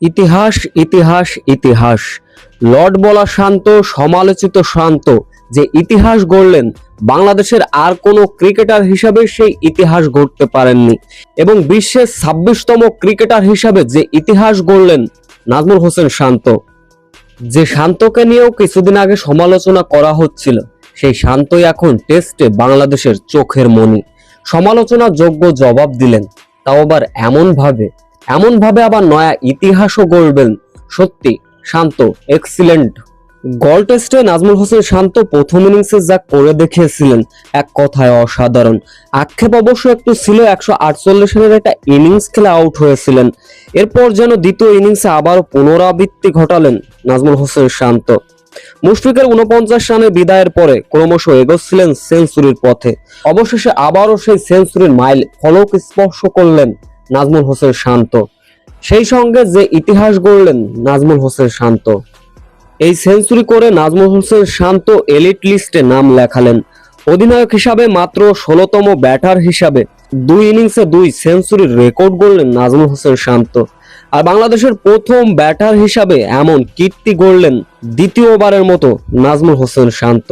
ইতিহাস ইতিহাস ইতিহাস। লর্ড বলা শান্ত, সমালোচিত শান্ত। যে ইতিহাস গড়লেন, বাংলাদেশের আর কোনো ক্রিকেটার হিসাবে সেই ইতিহাস গড়তে পারেননি। এবং বিশ্বের ছাব্বিশতম ক্রিকেটার হিসাবে যে ইতিহাস গড়লেন, নাজমুল হোসেন শান্ত। যে শান্তকে নিয়েও কিছুদিন আগে সমালোচনা করা হচ্ছিল, সেই শান্তই এখন টেস্টে বাংলাদেশের চোখের মনি। সমালোচনা যোগ্য জবাব দিলেন, তাও আবার এমন ভাবে এমন ভাবে আবার নয়া ইতিহাসও গড়বেন। সত্যি, শান্ত এক্সিলেন্ট গল টেস্টে নাজমুল হোসেন শান্ত প্রথম ইনিংসে যা করে দেখিয়েছিলেন, এক কথায় অসাধারণ। আক্ষেপ অবশ্য একটু ছিল, একশো আটচল্লিশ রানের একটা ইনিংস খেলে আউট হয়েছিলেন। এরপর যেন দ্বিতীয় ইনিংসে আবারও পুনরাবৃত্তি ঘটালেন নাজমুল হোসেন শান্ত। মুশফিকের উনপঞ্চাশ রানের বিদায়ের পরে ক্রমশ এগোচ্ছিলেন সেঞ্চুরির পথে। অবশেষে আবারও সেই সেঞ্চুরির মাইল ফলক স্পর্শ করলেন নাজমুল হোসেন শান্ত। সেই সঙ্গে যে ইতিহাস গড়লেন নাজমুল হোসেন শান্ত। এই সেঞ্চুরি করে নাজমুল হোসেন শান্ত এলিট লিস্টে নাম লেখালেন। অধিনায়ক হিসাবে মাত্র ষোলোতম ব্যাটার হিসাবে দুই ইনিংসে দুই সেঞ্চুরির রেকর্ড গড়লেন নাজমুল হোসেন শান্ত। আর বাংলাদেশের প্রথম ব্যাটার হিসাবে এমন কীর্তি গড়লেন দ্বিতীয়বারের মতো নাজমুল হোসেন শান্ত।